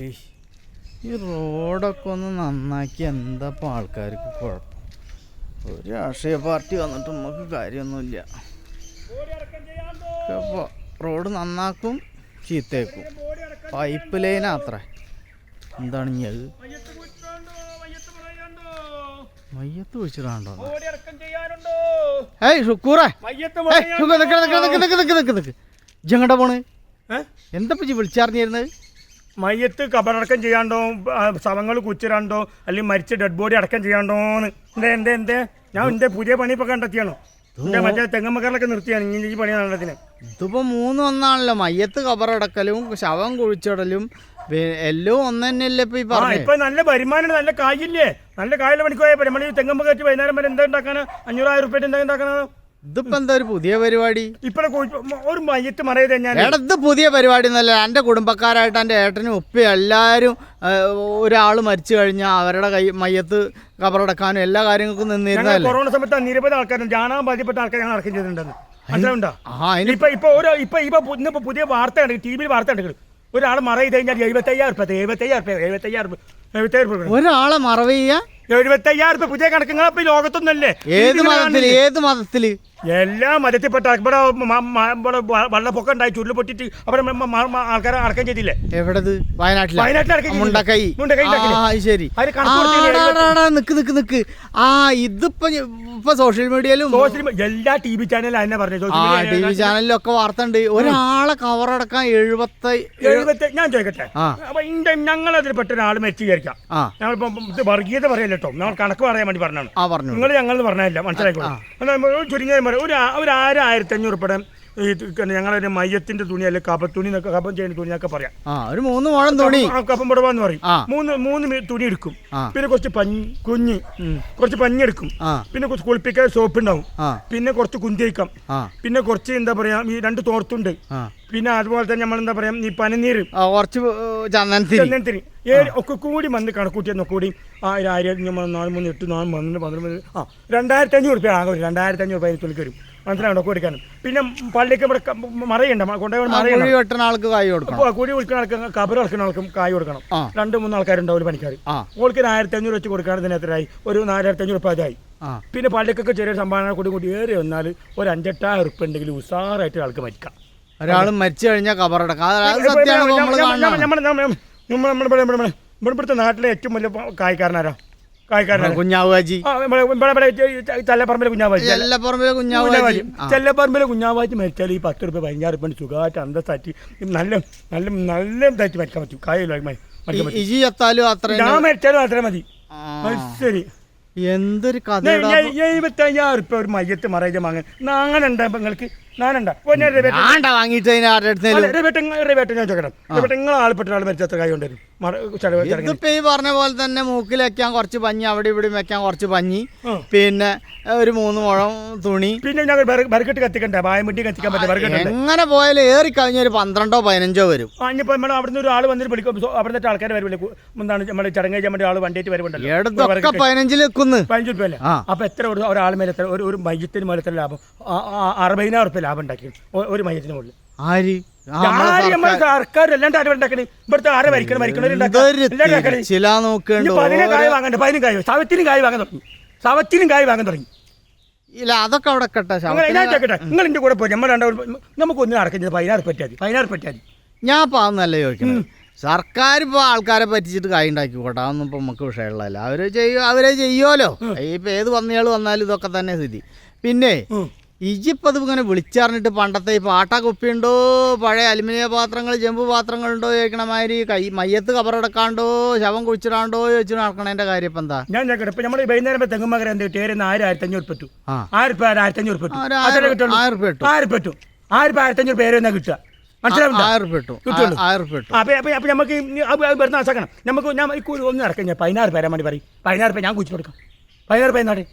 ഏയ് ഈ റോഡൊക്കെ ഒന്ന് നന്നാക്കി എന്താ ഇപ്പം ആൾക്കാർക്ക് കുഴപ്പം? ഒരു രാഷ്ട്രീയ പാർട്ടി വന്നിട്ട് നമുക്ക് കാര്യമൊന്നുമില്ല. അപ്പോൾ റോഡ് നന്നാക്കും ചീത്തേക്കും. പൈപ്പ് ലൈൻ അത്ര. എന്താണ് ഇനി അത്? മയ്യത്ത് വിളിച്ചിടാണ്ടോ ഏയ് ഷുക്കൂറേ നിക്ക് നിക്ക് നിക്ക് നിക്ക് നിക്ക് നിക്ക് നിക്ക് ഇജ്ജെങ്ങടാ പോണ്? എന്താ പറ്റി വിളിച്ചറിഞ്ഞിരുന്നത്? മയ്യത്ത് കബറടക്കം ചെയ്യാണ്ടോ ശവങ്ങൾ കുച്ചിരാണ്ടോ അല്ലെങ്കിൽ മരിച്ച ഡെഡ് ബോഡി അടക്കം ചെയ്യാണ്ടോന്ന്. എന്തേ എന്തേ എന്തേ? ഞാൻ എന്റെ പുതിയ പണി ഇപ്പൊ കണ്ടെത്തിയാണോ? എന്റെ മറ്റേ തെങ്ങമ്മക്കാരിലൊക്കെ നിർത്തിയാണ് ഇങ്ങനെ ഈ പണി നടത്തിന് ഇതിപ്പോ മൂന്ന് ഒന്നാണല്ലോ മയ്യത്ത് കബറടക്കലും ശവം കുഴിച്ചിടലും എല്ലാം ഒന്ന് തന്നെയല്ലേ ഇപ്പൊ ഈ പറഞ്ഞു? ഇപ്പൊ നല്ല വരുമാനം നല്ല കായില്ലേ? നല്ല കായുള്ള പണിക്ക് പോയാൽ നമ്മൾ ഈ തെങ്ങമ്മ കയറ്റി വൈകുന്നേരം വരെ എന്താ ഉണ്ടാക്കാനാ? അഞ്ഞൂറായിരം റുപ്യ എന്താ ഉണ്ടാക്കാനാ ഇതിപ്പോ എന്താ ഒരു പുതിയ പരിപാടി? ഇപ്പഴെ ഒരു മയ്യത്ത് മറയത് ഞാൻ. എടത് പുതിയ പരിപാടി എന്നല്ല എന്റെ കുടുംബക്കാരായിട്ട് എന്റെ ഏട്ടനും ഉപ്പയും എല്ലാവരും ഒരാൾ മരിച്ചു കഴിഞ്ഞാൽ അവരുടെ കൈ മയ്യത്ത് കബറടക്കാനും എല്ലാ കാര്യങ്ങൾക്കും നിന്നിരുന്നല്ലേ കൊറോണ സമയത്ത് നിരവധി ആൾക്കാരും ജാനാൻ ബാധ്യപ്പെട്ട ആൾക്കാർ ഞങ്ങൾ അടക്കം ചെയ്തിട്ടുണ്ടെന്ന് ഇപ്പൊ ഇപ്പൊ ഓരോ ഇപ്പൊ ഇപ്പൊ ഇന്നിപ്പോ പുതിയ വാർത്ത ഉണ്ട് ടി വിയിൽ വാർത്ത ഉണ്ട് ഒരാൾ മറ ചെയ്ത് കഴിഞ്ഞാൽ എഴുപത്തയ്യായിരം രൂപ എഴുപത്തയ്യായിരം രൂപ എഴുപത്തയ്യായിരം രൂപ എഴുപത്തയ്യായിരം രൂപ ഒരാളെ മറവ് ചെയ്യാൻ? എഴുപത്തയ്യായിരം രൂപ പുതിയ കണക്കുകൾ ഇപ്പൊ ലോകത്തൊന്നല്ലേ ഏത് മതത്തിൽ? ഏത് മതത്തിൽ എല്ലാ മതത്തിൽപ്പെട്ട ഇവിടെ വെള്ളപ്പൊക്കം ഉണ്ടായി ചുരുൾ പൊട്ടിട്ട് അവിടെ ആൾക്കാരെ അടക്കം ചെയ്തില്ലേ? എവിടത്? വയനാട്ടില? വയനാട്ടിൽ ശരി. നിക്ക് നിക്ക് നിക്ക്. ആ ഇതിപ്പോ ഇപ്പൊ സോഷ്യൽ മീഡിയയിലും സോഷ്യൽ എല്ലാ ടി വി ചാനലും അതിനെ പറഞ്ഞു. ടി വി ചാനലിലൊക്കെ വാർത്ത ഉണ്ട് ഒരാളെ കവറടക്കാൻ എഴുപത്തി എഴുപത്തി ഞാൻ ചോദിക്കട്ടെ? ഞങ്ങൾ അതിൽ ഇന്റെ ഞങ്ങളതിൽ പെട്ട ഒരാൾ മരിച്ചു വിചാരിക്കാം. ഞങ്ങളിപ്പോ വർഗീയത പറയല്ലോ ഞങ്ങൾ കണക്ക് പറയാൻ വേണ്ടി പറഞ്ഞാണ് നിങ്ങൾ ഞങ്ങൾ പറഞ്ഞില്ല മനസ്സിലായിക്കോളൂ. ചുരുങ്ങിയ പറയും. ഒരു ഒരു ആയിരം ആയിരത്തി അഞ്ഞൂറ് പടം ഈ ഞങ്ങളൊരു മയ്യത്തിന്റെ തുണി അല്ലെങ്കിൽ കപത്തുണി തുണി കപ്പം ചെയ്യുന്ന തുണി എന്നൊക്കെ പറയാം. ആ ഒരു മൂന്ന് മുഴം തുണി. കപ്പം പുടവാന്ന് പറയും. മൂന്ന് മൂന്ന് തുണി എടുക്കും. പിന്നെ കുറച്ച് പഞ്ഞി കുഞ്ഞ് കുറച്ച് പഞ്ഞി എടുക്കും പിന്നെ കുറച്ച് കുളിപ്പിക്കാൻ സോപ്പ് ഉണ്ടാവും പിന്നെ കുറച്ച് കുന്തിയിക്കാം പിന്നെ കുറച്ച് എന്താ പറയാ ഈ രണ്ട് തോർത്തുണ്ട്. പിന്നെ അതുപോലെ തന്നെ നമ്മൾ എന്താ പറയാ ഈ പനിനീര്. കുറച്ച് ചന്ദനത്തിരി. ഏഴ് ഒക്കെ കൂടി വന്ന് കണക്കൂട്ടിയ കൂടി ആ ഒരു ആയിരം ആയിരത്തി നാല് മൂന്ന് എട്ട് നാല് പന്ത്രണ്ട് പന്ത്രണ്ട് ആ രണ്ടായിരത്തി അഞ്ഞൂറ് രൂപ ആകും രണ്ടായിരത്തി അഞ്ഞൂറ് രൂപ തുണിക്ക് വരും. മനസ്സിലാണോ കൊടുക്കാനും പിന്നെ പള്ളിക്ക് ഇവിടെ മറയുണ്ട്? കൊണ്ടുപോയി ആ, മറയുണ്ട്? കുഴി വെട്ടുന്ന ആൾക്ക് കായ് കൊടുക്കണം. അപ്പോൾ കുഴി വിൽക്കുന്ന ആൾക്ക് കബർ ഇളക്കുന്ന ആൾക്കും കായ് കൊടുക്കണം. രണ്ട് മൂന്ന് ആൾക്കാരുണ്ടാവും ഒരു പണിക്കാർ ഓൾക്ക് ആയിരത്തി അഞ്ഞൂറ് വെച്ച് കൊടുക്കുകയാണെങ്കിൽ എത്രയായി ഒരു നാലായിരത്തി അഞ്ഞൂറ് രൂപ അതായി പിന്നെ പള്ളിക്കൊക്കെ ചെറിയ സംഭാവന കൂടി കൂടി ഏറി വന്നാൽ ഒരു അഞ്ചെട്ടായിരം ഉറുപ്പ് ഉണ്ടെങ്കിൽ ഉസാറായിട്ട് ആൾക്ക് മരിക്കാം. ഒരാൾ മരിച്ചു കഴിഞ്ഞാൽ കബറടക്കാം നമ്മുടെ ഇവിടുത്തെ നാട്ടിലെ ഏറ്റവും വലിയ കായ്ക്കാരനാരാ കുഞ്ഞാവാജി ചല്ലപ്പറമ്പിലെ കുഞ്ഞാവാജി എല്ലപ്പുറമ്പിലെ കുഞ്ഞാവാജി ആ. ചെല്ലപ്പറമ്പിലെ കുഞ്ഞാവാജി മരിച്ചാൽ ഈ പത്ത് റുപ്യ പതിനാറ് റുപ്യ സുഖമായിട്ട് അന്തസ്സായിട്ട് നല്ല നല്ല നല്ല തറ്റി മരിക്കാൻ പറ്റും. കായലും ഇജി ഞാൻ മരിച്ചാലും അത്ര മതി. ശരി എന്തൊരു കഥ എഴുപത്തയ്യായിരം റുപ്യ ഒരു മയ്യത്ത് മറയിച്ച വാങ്ങാൻ അങ്ങനെ ഉണ്ടായപ്പോ നിങ്ങൾക്ക്. ഈ പറഞ്ഞ പോലെ തന്നെ മൂക്കിൽ വെക്കാൻ കുറച്ച് പഞ്ഞി അവിടെ ഇവിടെ വെക്കാൻ കുറച്ച് പഞ്ഞി. പിന്നെ ഒരു മൂന്ന് മുഴം തുണി. പിന്നെ ഞങ്ങൾ കത്തിക്കണ്ടേ? ബായമുട്ടി കത്തിക്കാൻ പറ്റും എങ്ങനെ പോയാലും ഏറി കഴിഞ്ഞ ഒരു പന്ത്രണ്ടോ പതിനഞ്ചോ വരും. നമ്മൾ അവിടുന്ന് ഒരു ആൾ വന്നിട്ട് വിളിക്കും. അവിടുത്തെ ആൾക്കാർ എന്താണ് നമ്മുടെ ചടങ്ങ് വേണ്ടി ആൾ വണ്ടിയിട്ട് എടുത്തൊക്കെ പതിനഞ്ചിൽ പതിനഞ്ച് അല്ലേ ആ. അപ്പൊ എത്ര ഒരു ഒരാൾ മേലെ ഒരു മയ്യത്തിന് മേലെ ലാഭം? അറുപതിനായിരം റുപ്യ ലാഭം ഉണ്ടാക്കി ഒരു മയ്യത്തിന് മുകളിൽ. ആര്? സർക്കാർ- എല്ലാം എല്ലാണ്ട് ആരും ഉണ്ടാക്കണേ? ഇവിടുത്തെ ആരെ മരിക്കണം മരിക്കണവർ എന്തൊരു തിരിച്ചിലാ നോക്കേണ്ട പതിനെ കായ് വാങ്ങണ്ടേ പതിനും കായ് സവത്തിനും കായ് വാങ്ങാൻ തുടങ്ങി. സവത്തിനും കായ് വാങ്ങാൻ തുടങ്ങി. ഇല്ല അതൊക്കെ അവിടെ കട്ടെ. നിങ്ങൾ എന്റെ കൂടെ പോയി നമ്മൾ നടക്കുന്നത് പതിനാറ് പറ്റാതി പതിനാറ് പറ്റാതി ഞാൻ ഞാൻ പാന്നല്ല ചോദിക്കുന്നത് സർക്കാർ ഇപ്പോൾ ആൾക്കാരെ പറ്റിച്ചിട്ട് കായ് ഉണ്ടാക്കിക്കോട്ടെ അതൊന്നും ഇപ്പം നമുക്ക് വിഷയമുള്ളതല്ല. അവർ ചെയ്യോ അവരെ ചെയ്യുമല്ലോ ഇപ്പം ഏത് വന്നയാൾ വന്നാലും ഇതൊക്കെ തന്നെ സ്ഥിതി. പിന്നെ അത് ഇങ്ങനെ വിളിച്ചറിഞ്ഞിട്ട് പണ്ടത്തെ ഈ പാട്ട കുപ്പിയുണ്ടോ പഴയ അലുമിനിയ പാത്രങ്ങൾ ചെമ്പ് പാത്രങ്ങൾ ഉണ്ടോ മാതിരി? കൈ മയ്യത്ത് കബറടക്കാണ്ടോ? ശവം കുഴിച്ചിടാണ്ടോ ചോദിച്ചു നടക്കണതിന്റെ കാര്യം ഇപ്പം എന്താ? ഞാൻ ചോദിക്കട്ടെ ഇപ്പൊ നമ്മൾ വൈകുന്നേരം തെങ്ങുമകര എന്ത് കിട്ടിയ ആയിരം ആയിരത്തി അഞ്ഞൂറ് പറ്റു ആയിരം ആയിരത്തി അഞ്ഞൂറ് പറ്റു ആയിരം- പറ്റു ആയിരത്തി അഞ്ഞൂറ് പേര് എന്നാ കിട്ടുക. നമുക്ക് വെറുതെ ആസാക്കണം നമുക്ക് ഞാൻ ഒന്ന് നടക്കാം ഞാൻ പതിനാറ് പേരാൻ വേണ്ടി പറയും. പതിനാറ് പേര് ഞാൻ കുഴിച്ചു കൊടുക്കാം. പതിനാറ് പേര് എന്നാടെ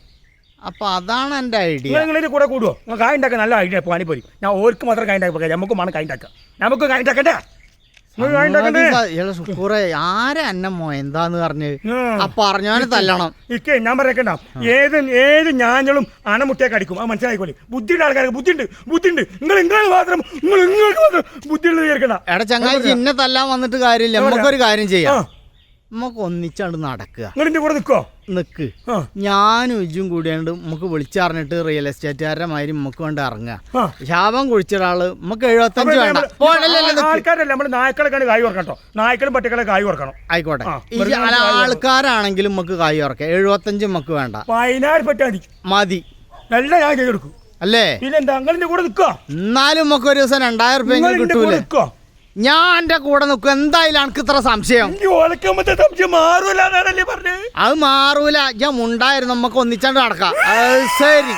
അപ്പം അതാണ് എന്റെ ഐഡിയ. നിങ്ങൾ കൂടെ കൂടുവോ? നിങ്ങൾ കായ് ഉണ്ടാക്കാൻ നല്ല ഐഡിയ പോയി ഞാൻ ഓർക്ക് മാത്രം കായ് ഉണ്ടാക്കി നമുക്ക് വേണം കായ് ഉണ്ടാക്കാം നമുക്ക് കായ് ഉണ്ടാക്കണ്ടേ? ആരെ അന്ന എന്താന്ന് പറഞ്ഞ് പറഞ്ഞവനെ തല്ലണം. ഇക്കെ ഞാൻ പറയണ്ട ഏത് ഏത് ഞാഞ്ഞളും അണമുട്ടിയൊക്കെ അടിക്കും. ആ മനസ്സിലായിക്കോളെ. ബുദ്ധിയുള്ള ആൾക്കാർക്ക് ബുദ്ധിണ്ട് ബുദ്ധിണ്ട് നിങ്ങൾ ഇങ്ങനെ മാത്രം നിങ്ങൾ നിങ്ങൾക്ക് മാത്രം ബുദ്ധിയുള്ളത് വിചാരിക്കണ്ട. എടാ ചങ്ങായി ഇന്നെ തല്ലാൻ വന്നിട്ട് കാര്യമില്ല. നമുക്കൊരു കാര്യം ചെയ്യാം. നമുക്ക് ഒന്നിച്ചാണ്ട് നടക്കുക. നിങ്ങൾ കൂടെ നിൽക്കോ നിക്ക്. ഞാനും ഇജും കൂടിയാണ്ട് നമുക്ക് വിളിച്ചറിഞ്ഞിട്ട് റിയൽ എസ്റ്റേറ്റുകാരുടെ മാതിരി നമുക്ക് വേണ്ട ഇറങ്ങുക ശാപം കുഴിച്ച ഒരാൾ നമുക്ക് എഴുപത്തഞ്ച് വേണ്ട. ആൾക്കാരല്ല നമ്മൾ നായ്ക്കളൊക്കെ കായ് ഓർക്കണം കേട്ടോ. നായ്ക്കളും പട്ടികളെ കായ് ഓർക്കണം ആയിക്കോട്ടെ. ആൾക്കാരാണെങ്കിലും നമുക്ക് കായ് ഉറക്കാം എഴുപത്തഞ്ച് നമുക്ക് വേണ്ട. പതിനായിരം മതി. നല്ല ഞാൻ കൊടുക്കും അല്ലേ? പിന്നെ എന്താ കൂടെ നിൽക്കോ എന്നാലും നമുക്ക് ഒരു ദിവസം രണ്ടായിരം എന്റെ കിട്ടൂലേ? ഞാൻ എന്റെ കൂടെ നിൽക്കും. എന്തായാലും എനിക്ക് ഇത്ര സംശയം? സംശയം പറഞ്ഞത് അത് മാറൂല. ഞാൻ ഉണ്ടായിരുന്നു നമുക്ക് ഒന്നിച്ചാണ്ട് നടക്കാം. ശരി.